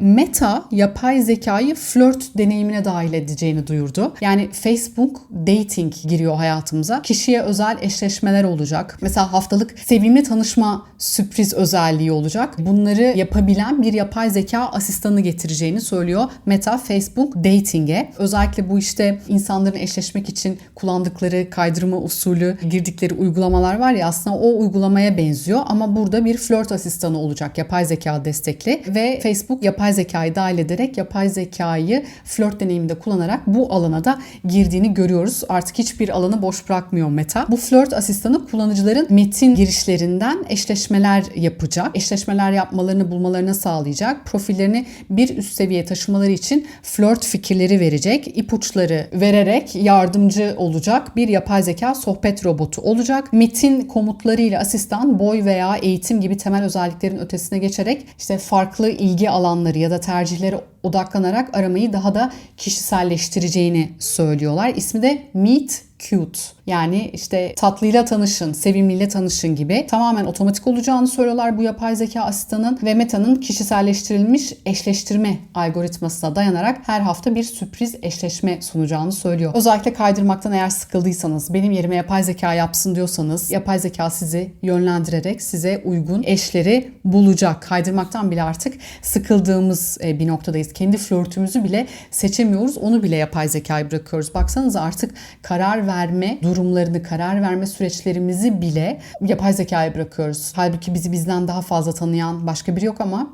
Meta yapay zekayı flört deneyimine dahil edeceğini duyurdu. Yani Facebook dating giriyor hayatımıza. Kişiye özel eşleşmeler olacak. Mesela haftalık sevimli tanışma sürpriz özelliği olacak. Bunları yapabilen bir yapay zeka asistanı getireceğini söylüyor Meta Facebook dating'e. Özellikle bu işte insanların eşleşmek için kullandıkları kaydırma usulü girdikleri uygulamalar var ya aslında o uygulamaya benziyor ama burada bir flört asistanı olacak yapay zeka destekli ve Facebook yapay zekayı dahil ederek yapay zekayı flört deneyiminde kullanarak bu alana da girdiğini görüyoruz. Artık hiçbir alanı boş bırakmıyor Meta. Bu flört asistanı kullanıcıların metin girişlerinden eşleşmeler yapacak. Eşleşmeler yapmalarını bulmalarını sağlayacak. Profillerini bir üst seviyeye taşımaları için flört fikirleri verecek. ipuçları vererek yardımcı olacak bir yapay zeka sohbet robotu olacak. Metin komutlarıyla asistan boy veya eğitim gibi temel özelliklerin ötesine geçerek işte farklı ilgi alanları ya da tercihleri odaklanarak aramayı daha da kişiselleştireceğini söylüyorlar. İsmi de Meet Cute. Yani işte tatlıyla tanışın, sevimliyle tanışın gibi tamamen otomatik olacağını söylüyorlar bu yapay zeka asistanın ve Meta'nın kişiselleştirilmiş eşleştirme algoritmasına dayanarak her hafta bir sürpriz eşleşme sunacağını söylüyor. Özellikle kaydırmaktan eğer sıkıldıysanız, benim yerime yapay zeka yapsın diyorsanız yapay zeka sizi yönlendirerek size uygun eşleri bulacak. Kaydırmaktan bile artık sıkıldığımız e, bir noktadayız. Kendi flörtümüzü bile seçemiyoruz. Onu bile yapay zekayı bırakıyoruz. Baksanıza artık karar verme durumlarını, karar verme süreçlerimizi bile yapay zekaya bırakıyoruz. Halbuki bizi bizden daha fazla tanıyan başka biri yok ama